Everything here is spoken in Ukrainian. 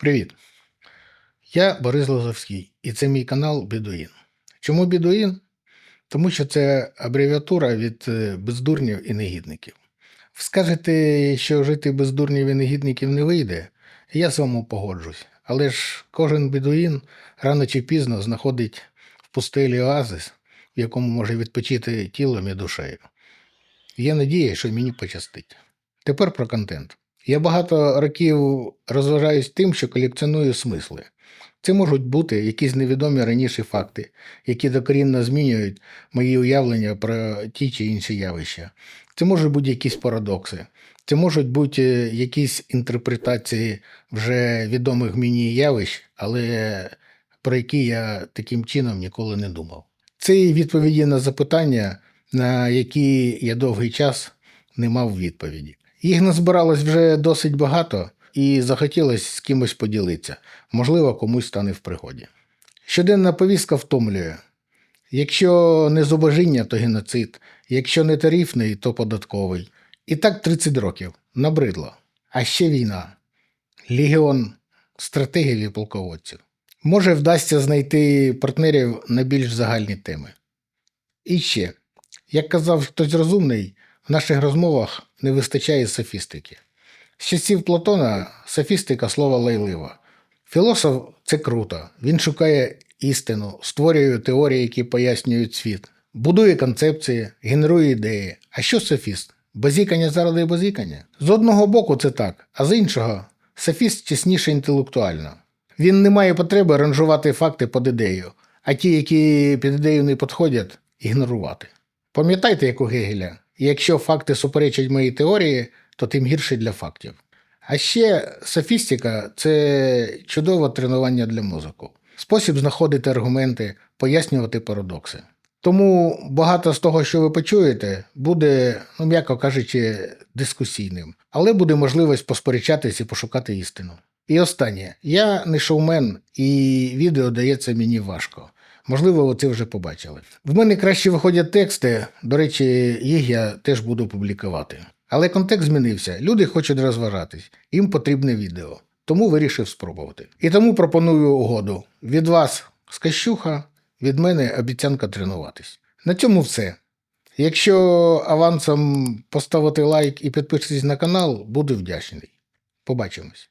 Привіт! Я Борис Лозовський, і це мій канал Бідуїн. Чому Бідуїн? Тому що це абревіатура від е, бездурнів і негідників. Ви скажете, що жити без дурнів і негідників не вийде, я з вами погоджусь. Але ж кожен бідуїн рано чи пізно знаходить в пустелі оазис, в якому може відпочити тілом і душею. Є надія, що мені пощастить. Тепер про контент. Я багато років розважаюсь тим, що колекціоную смисли. Це можуть бути якісь невідомі раніше факти, які докорінно змінюють мої уявлення про ті чи інші явища. Це можуть бути якісь парадокси, це можуть бути е, якісь інтерпретації вже відомих мені явищ, але про які я таким чином ніколи не думав. Це і відповіді на запитання, на які я довгий час не мав відповіді. Їх назбиралось вже досить багато, і захотілося з кимось поділитися. Можливо, комусь стане в пригоді. Щоденна повістка втомлює. Якщо не зубожіння, то геноцид, якщо не тарифний, то податковий. І так 30 років. Набридло. А ще війна. Легіон стратегів і полководців. Може, вдасться знайти партнерів на більш загальні теми. І ще, як казав хтось розумний, в наших розмовах не вистачає софістики. З часів Платона софістика слова лайлива. Філософ це круто. Він шукає істину, створює теорії, які пояснюють світ, будує концепції, генерує ідеї. А що софіст? Базікання заради базікання? З одного боку це так, а з іншого софіст чесніше інтелектуально. Він не має потреби ранжувати факти під ідею, а ті, які під ідею не підходять, ігнорувати. Пам'ятайте, як у Гегеля, якщо факти суперечать моїй теорії, то тим гірше для фактів. А ще софістика це чудове тренування для мозку, спосіб знаходити аргументи, пояснювати парадокси. Тому багато з того, що ви почуєте, буде, ну м'яко кажучи, дискусійним, але буде можливість посперечатись і пошукати істину. І останнє, я не шоумен, і відео дається мені важко. Можливо, ви це вже побачили. В мене краще виходять тексти. До речі, їх я теж буду публікувати. Але контекст змінився. Люди хочуть розважатись, їм потрібне відео. Тому вирішив спробувати. І тому пропоную угоду. Від вас скащуха, від мене обіцянка тренуватись. На цьому все. Якщо авансом поставити лайк і підписатись на канал, буду вдячний. Побачимось.